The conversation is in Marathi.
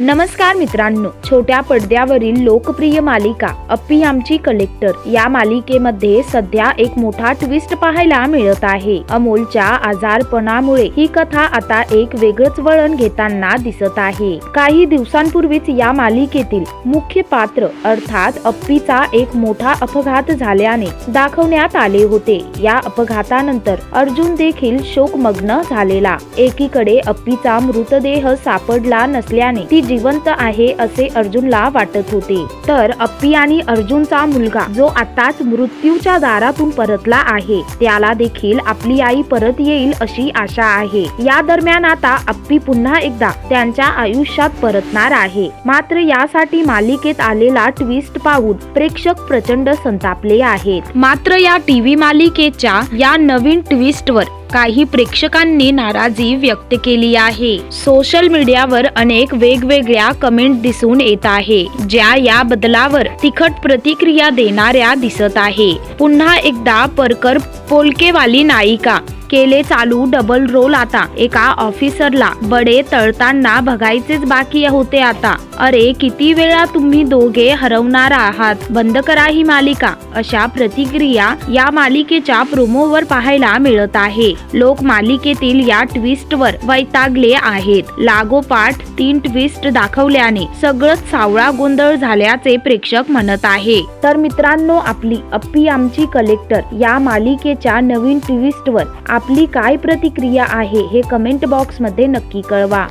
नमस्कार मित्रांनो छोट्या पडद्यावरील लोकप्रिय मालिका अप्पी आमची कलेक्टर या मालिकेमध्ये सध्या एक मोठा ट्विस्ट पाहायला मिळत आहे. अमोलच्या आजारपणामुळे ही कथा आता एक वेगळंच वळण घेताना दिसत आहे. काही दिवसांपूर्वीच या मालिकेतील मुख्य पात्र अर्थात अप्पीचा एक मोठा अपघात झाल्याने दाखवण्यात आले होते. या अपघातानंतर अर्जुन देखील शोकमग्न झालेला. एकीकडे अप्पीचा मृतदेह सापडला नसल्याने ती जिवंत आहे असे अर्जुनला वाटत होते. तर अप्पी आणि अर्जुनचा मुलगा जो आताच मृत्यूच्या दारातून परतला आहे त्याला देखील आपली आई परत येईल अशी आशा आहे. या दरम्यान आता अप्पी पुन्हा एकदा त्यांच्या आयुष्यात परतणार आहे. मात्र यासाठी मालिकेत आलेला ट्विस्ट पाहून प्रेक्षक प्रचंड संतापले आहेत. मात्र या टीव्ही मालिकेच्या या नवीन ट्विस्टवर काही प्रेक्षकांनी नाराजी व्यक्त केली आहे. सोशल मीडियावर अनेक वेगवेगळ्या कमेंट दिसून येत आहे ज्या या बदलावर तिखट प्रतिक्रिया देणाऱ्या दिसत आहे. पुन्हा एकदा परकर पोलकेवाली नायिका केले चालू डबल रोल आता. एका ऑफिसरला बडे तळताना बघायचेच बाकी होते आता. अरे किती वेळा तुम्ही दोघे हरवणार आहात? बंद करा ही मालिका. अशा प्रतिक्रिया या मालिकेच्या प्रोमोवर पाहायला मिळत आहे. लोक मालिकेतील या ट्विस्टवर वैतागले आहेत. लागोपाठ तीन ट्विस्ट दाखवल्याने सगळंच सावळा गोंधळ झाल्याचे प्रेक्षक म्हणत आहे. तर मित्रांनो आपली अप्पी आमची कलेक्टर या मालिकेच्या नवीन ट्विस्टवर आपली काय प्रतिक्रिया आहे हे कमेंट बॉक्समध्ये नक्की कळवा.